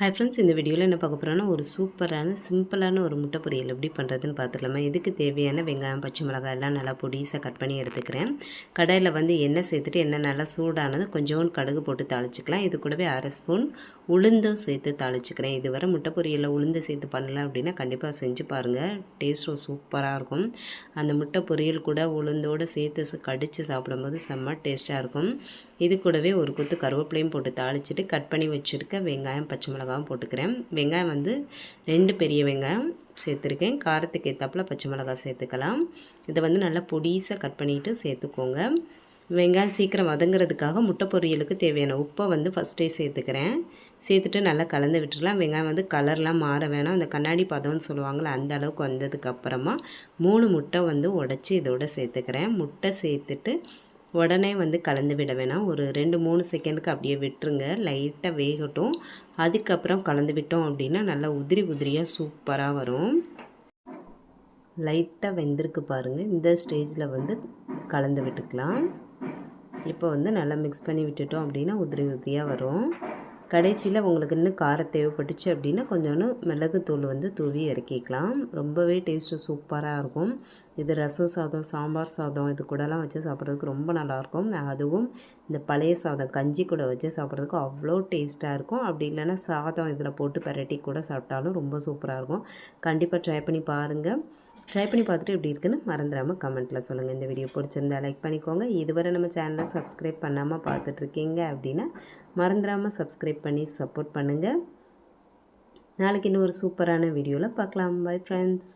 Hi friends இந்த வீடியோவில் என்ன பார்க்க போகிறோன்னா ஒரு சூப்பரான சிம்பிளான ஒரு முட்டை பொரியல் எப்படி பண்ணுறதுன்னு பார்த்துக்கலாமா இதுக்கு தேவையான வெங்காயம் பச்சை மிளகாய் எல்லாம் நல்லா பொடிசாக கட் பண்ணி எடுத்துக்கிறேன். கடையில் வந்து எண்ணெய் சேர்த்துட்டு எண்ணெய் நல்லா சூடானது கொஞ்சோண்டு கடுகு போட்டு தாளிச்சிக்கலாம். இது கூடவே அரை ஸ்பூன் உளுந்தும் சேர்த்து தாளிச்சிக்கிறேன். இதுவரை முட்டை பொரியலில் உளுந்து சேர்த்து பண்ணலாம் அப்படின்னா கண்டிப்பாக செஞ்சு பாருங்கள் டேஸ்ட்டும் சூப்பராக இருக்கும். அந்த முட்டை பொரியல் கூட உளுந்தோடு சேர்த்து கடித்து சாப்பிடும்போது செம்ம டேஸ்ட்டாக இருக்கும். இது கூடவே ஒரு கொத்து கருவேப்பிலையும் போட்டு தாளிச்சிட்டு கட் பண்ணி வச்சுருக்க வெங்காயம் பச்சை மிளகாவும் போட்டுக்கிறேன். வெங்காயம் வந்து ரெண்டு பெரிய வெங்காயம் சேர்த்துருக்கேன். காரத்துக்கு ஏற்றாப்புல பச்சை மிளகா சேர்த்துக்கலாம். இதை வந்து நல்லா பொடிசாக கட் பண்ணிவிட்டு சேர்த்துக்கோங்க. வெங்காயம் சீக்கிரம் வதங்குறதுக்காக முட்டை பொரியலுக்கு தேவையான உப்பை வந்து ஃபஸ்ட்டே சேர்த்துக்கிறேன். சேர்த்துட்டு நல்லா கலந்து விட்டுடலாம். வெங்காயம் வந்து கலர்லாம் மாற வேணாம். அந்த கண்ணாடி பதம்னு சொல்லுவாங்களே அந்த அளவுக்கு வந்ததுக்கப்புறமா மூணு முட்டை வந்து உடச்சி இதோட சேர்த்துக்கிறேன். முட்டை சேர்த்துட்டு உடனே வந்து கலந்து விட வேணாம். ஒரு ரெண்டு மூணு செகண்டுக்கு அப்படியே விட்டுருங்க. லைட்டாக வேகட்டும். அதுக்கப்புறம் கலந்து விட்டோம் அப்படின்னா நல்லா உதிரி உதிரியாக சூப்பராக வரும். லைட்டாக வெந்திருக்கு பாருங்கள் இந்த ஸ்டேஜில் வந்து கலந்து விட்டுக்கலாம். இப்போ வந்து நல்லா மிக்ஸ் பண்ணி விட்டுட்டோம் அப்படின்னா உதிரி உதிரியாக வரும். கடைசியில் உங்களுக்கு இன்னும் காரம் தேவைப்பட்டுச்சு அப்படின்னா கொஞ்சோண்டு மிளகுத்தூள் வந்து தூவி இறக்கிக்கலாம். ரொம்பவே டேஸ்ட்டு சூப்பராக இருக்கும். இது ரசம் சாதம் சாம்பார் சாதம் இது கூடலாம் வச்சு சாப்பிட்றதுக்கு ரொம்ப நல்லாயிருக்கும். அதுவும் இந்த பழைய சாதம் கஞ்சி கூட வச்சு சாப்பிட்றதுக்கு அவ்வளோ டேஸ்ட்டாக இருக்கும். அப்படி இல்லைன்னா சாதம் இதில் போட்டு பரட்டி கூட சாப்பிட்டாலும் ரொம்ப சூப்பராக இருக்கும். கண்டிப்பாக ட்ரை பண்ணி பாருங்கள் ட்ரை பண்ணி பார்த்துட்டு எப்படி இருக்குன்னு மறந்துடாமல் கமெண்ட்டில் சொல்லுங்கள் இந்த வீடியோ பிடிச்சிருந்தா லைக் பண்ணிக்கோங்க. இதுவரை நம்ம சேனலை சப்ஸ்கிரைப் பண்ணாமல் பார்த்துட்ருக்கீங்க அப்படின்னா மறந்துடாமல் சப்ஸ்கிரைப் பண்ணி சப்போர்ட் பண்ணுங்கள் நாளைக்கு இன்னும் ஒரு சூப்பரான வீடியோவில் பார்க்கலாம். Bye friends